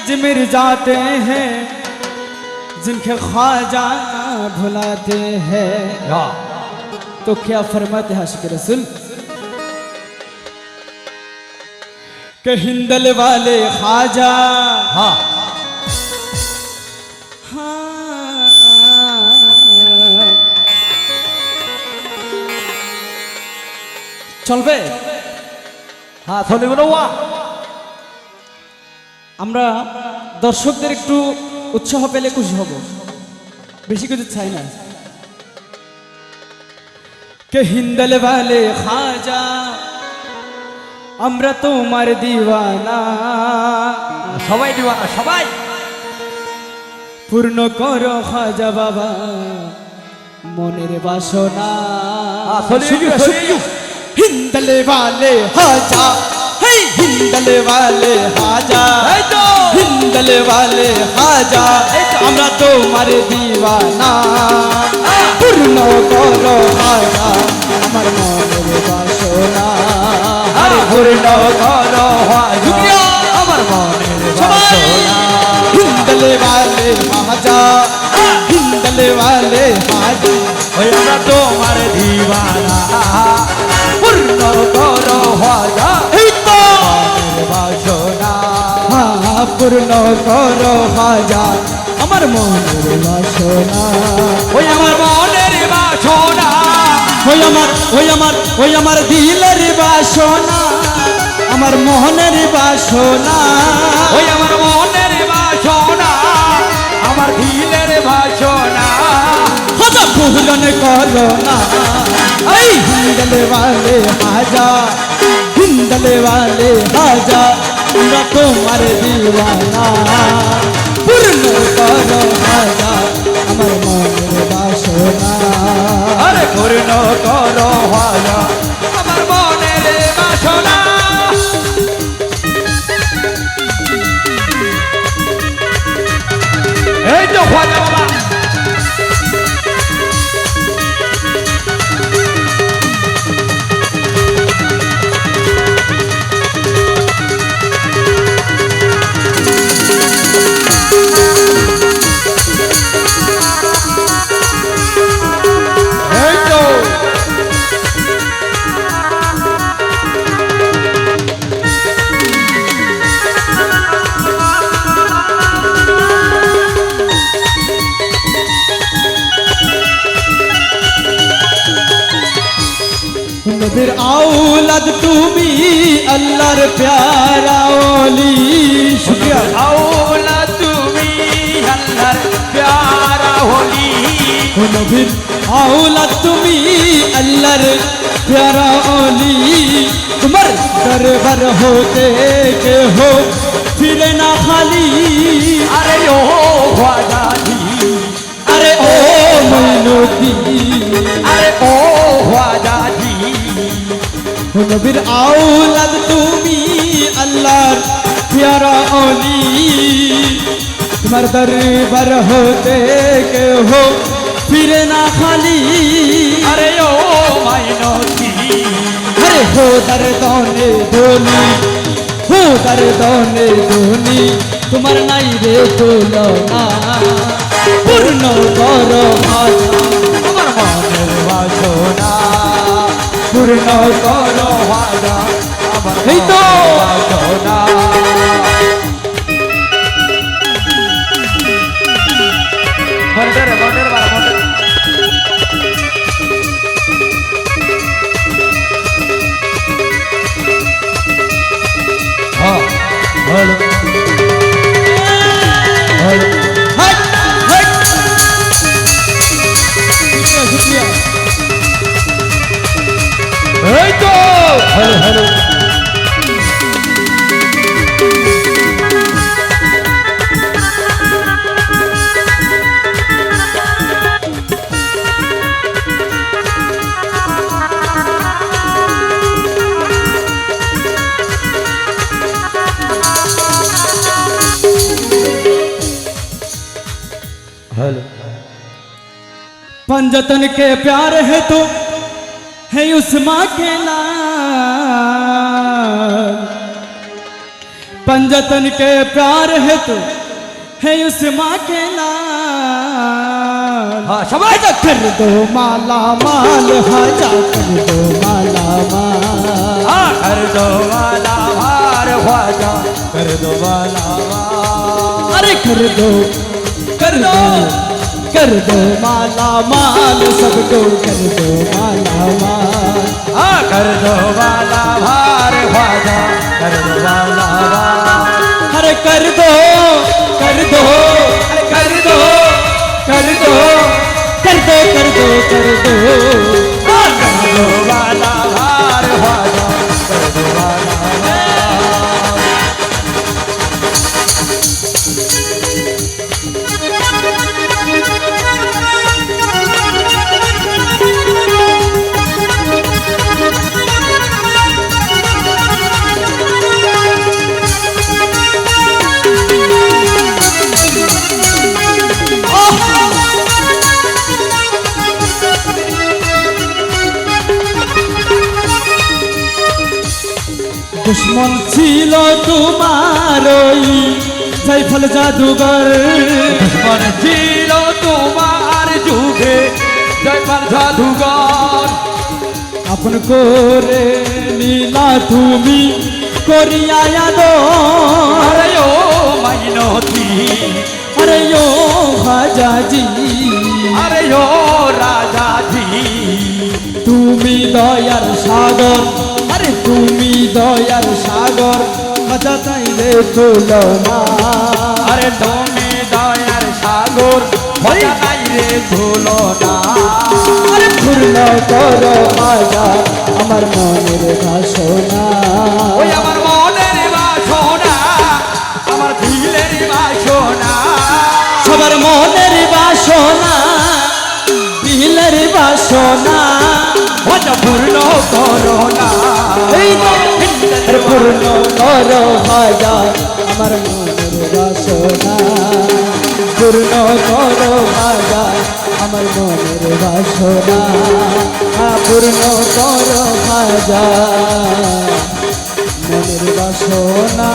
अजमेर जाते हैं जिनके ख्वाजा भुलाते हैं तो क्या फरमाते हैं आशिक रसूल के हिंदल वाले ख्वाजा হ্যাঁ हाँ। চলবে হ্যাঁ চলিব না ওয়া আমরা দর্শকদের একটু উৎসাহ পেলে খুশি হব। বেশি কিছু চাই না। কে হিন্দলে ভালে খাজা আমরা তোমার দিওয়ানা। সবাই দিওয়ানা সবাই। পূর্ণ কর খাজা বাবা মনের বাসনা। হিন্দলে ভালে হাজা হিন্দল वाले খাজা এই তো হিন্দল वाले খাজা আমরা তোমার দিওয়ানা পূর্ণ করো খাজা আমার মনের বাসনা আরে পূর্ণ করো হাজা আমার মনের বাসনা হিন্দল वाले খাজা হিন্দল वाले খাজা ওই আমরা তোমার দিবানা পূর্ণ করো হাজা পূর্ণ করো খাজা আমার মনের বাসনা ওই আমার মনের বাসনা ওই আমার ওই আমার ওই আমার দিলের বাসনা আমার মোহনের বাসনা ওই আমার মনের বাসনা আমার দিলের বাসনা খাজা পূরণ করো না এই হিন্দল वाले হাজা হিন্দল वाले হাজা আমরা তোমার দিওয়ানা পূর্ণ করো নবীর আউলাদ তুমি আল্লাহর প্যারা ওলি। শুকরিয়া। আওলা তুমি আল্লাহর প্যারা হলি নবীর আউলাদ তুমি আল্লাহর প্যারা ওলি। তোমার দরবার হতে কে হো ফিরে না খালি। আরে ও হাজারি আরে ও মৈনতি নবীর আউলাদ তুমি আল্লাহর প্যারা ওলি তোমার দরবার হতে কে হো ফিরে না খালি। আরে ও মাইনতি। আরে হো দর দনে ধোনি হো দর দনে ধোনি তোমার নাই রে তুলনা। পূর্ণ করো ভাষা আমার মনের বাসনা। পূর্ণ করো হাজা এই তো। मन जतन के प्यार है तो है उस माँ के लाल पंजतन के प्यार है तो है उस माँ के लाल हाँ शबाद कर दो माला माल हाँ, हजा कर दो माला माल। हाँ कर दो माला मार ख्वाजा हाँ, कर दो माला माल। अरे कर दो कर दो। कर दो माला माल सबको कर दो माला माल। आ कर दो माला भार ख्वाजा कर दो माला भार। अरे कर दो कर दो अरे कर दो कर दो कर दो कर दो कर दो। দুশ্মন ছিল তোমার ওই জাইফল জাদুঘর। দুশ্মন ছিল তোমার যুগে জয়পাল জাদুঘর। আপন করে লীলা তুমি, করিয়া আদর। আরে ও মাইনতি, আরে ও হাজাজি আরে ও রাজাজি। তুমি দয়ার সাগর আরে তুমি দয়ার সাগর মজা চাইলে তুলনা আরে তুমি দয়ার সাগর মজা রে ধুলো না। আরে পূর্ণ করো মাজা, আমার মনের বাসনা। ওই আমার মনের বাসনা, আমার দিলের বাসনা। সবার মনের বাসনা, দিলের মজা পূর্ণ করো পূর্ণ করো মাজা আমার মনের বাসনা। পূর্ণ করো মাজা আমার মনের বাসনা। পূর্ণ করো মাজা মনের বাসনা।